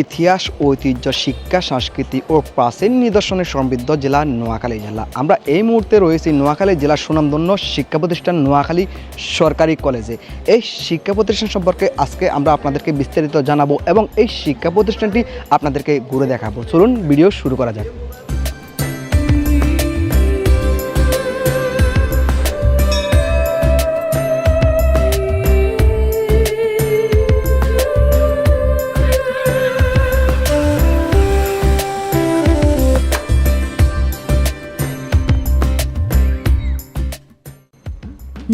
ইতিহাস, ঐতিহ্য, শিক্ষা, সংস্কৃতি ও প্রাচীন নিদর্শনে সমৃদ্ধ জেলা নোয়াখালী জেলা। আমরা এই মুহূর্তে রয়েছি নোয়াখালী জেলার সুনামধন্য শিক্ষা প্রতিষ্ঠান নোয়াখালী সরকারি কলেজে। এই শিক্ষা প্রতিষ্ঠান সম্পর্কে আজকে আমরা আপনাদেরকে বিস্তারিত জানাব এবং এই শিক্ষা প্রতিষ্ঠানটি আপনাদেরকে ঘুরে দেখাবো। চলুন, ভিডিও শুরু করা যাক।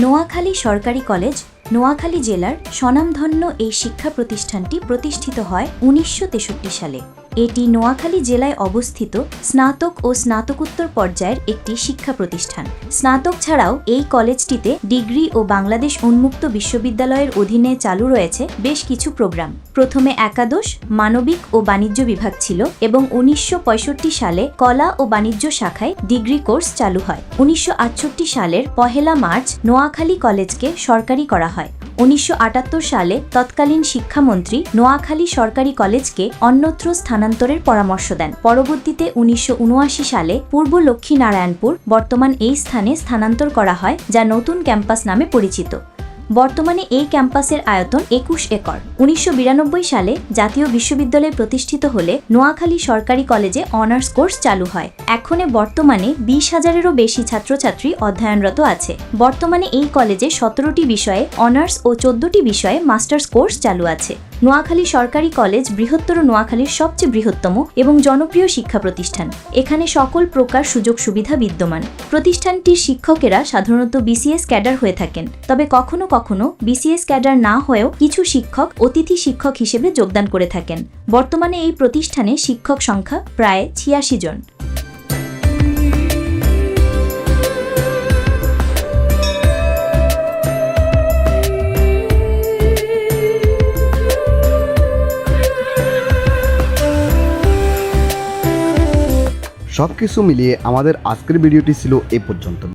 নোয়াখালী সরকারি কলেজ নোয়াখালী জেলার স্বনামধন্য এই শিক্ষা প্রতিষ্ঠানটি প্রতিষ্ঠিত হয় উনিশশো তেষট্টি সালে। এটি নোয়াখালী জেলায় অবস্থিত স্নাতক ও স্নাতকোত্তর পর্যায়ের একটি শিক্ষা প্রতিষ্ঠান। স্নাতক ছাড়াও এই কলেজটিতে ডিগ্রি ও বাংলাদেশ উন্মুক্ত বিশ্ববিদ্যালয়ের অধীনে চালু রয়েছে বেশ কিছু প্রোগ্রাম। প্রথমে একাদশ, মানবিক ও বাণিজ্য বিভাগ ছিল এবং উনিশশো পঁয়ষট্টি সালে কলা ও বাণিজ্য শাখায় ডিগ্রি কোর্স চালু হয়। উনিশশো আটষট্টি সালের পহেলা মার্চ নোয়াখালী কলেজকে সরকারি করা হয়। উনিশশো আটাত্তর সালে তৎকালীন শিক্ষামন্ত্রী নোয়াখালী সরকারি কলেজকে অন্যত্র স্থানান্তরের পরামর্শ দেন। পরবর্তীতে উনিশশো উনআশি সালে পূর্ব লক্ষ্মীনারায়ণপুর বর্তমান এই স্থানে স্থানান্তর করা হয়, যা নতুন ক্যাম্পাস নামে পরিচিত। বর্তমানে এই ক্যাম্পাসের আয়তন একুশ একর। উনিশশো বিরানব্বই সালে জাতীয় বিশ্ববিদ্যালয় প্রতিষ্ঠিত হলে নোয়াখালী সরকারি কলেজে অনার্স কোর্স চালু হয়। এখনে বর্তমানে বিশ হাজারেরও বেশি ছাত্রছাত্রী অধ্যয়নরত আছে। বর্তমানে এই কলেজে সতেরোটি বিষয়ে অনার্স ও চোদ্দটি বিষয়ে মাস্টার্স কোর্স চালু আছে। নোয়াখালী সরকারি কলেজ বৃহত্তর নোয়াখালীর সবচেয়ে বৃহত্তম এবং জনপ্রিয় শিক্ষা প্রতিষ্ঠান। এখানে সকল প্রকার সুযোগ সুবিধা বিদ্যমান। প্রতিষ্ঠানটির শিক্ষকেরা সাধারণত বিসিএস ক্যাডার হয়ে থাকেন। তবে কখনো কখনো বিসিএস ক্যাডার না হয়েও কিছু শিক্ষক অতিথি শিক্ষক হিসেবে যোগদান করে থাকেন। বর্তমানে এই প্রতিষ্ঠানে শিক্ষক সংখ্যা প্রায় ছিয়াশি জন। সব কিছু মিলিয়ে আমাদের আজকের ভিডিওটি ছিল এ পর্যন্ত।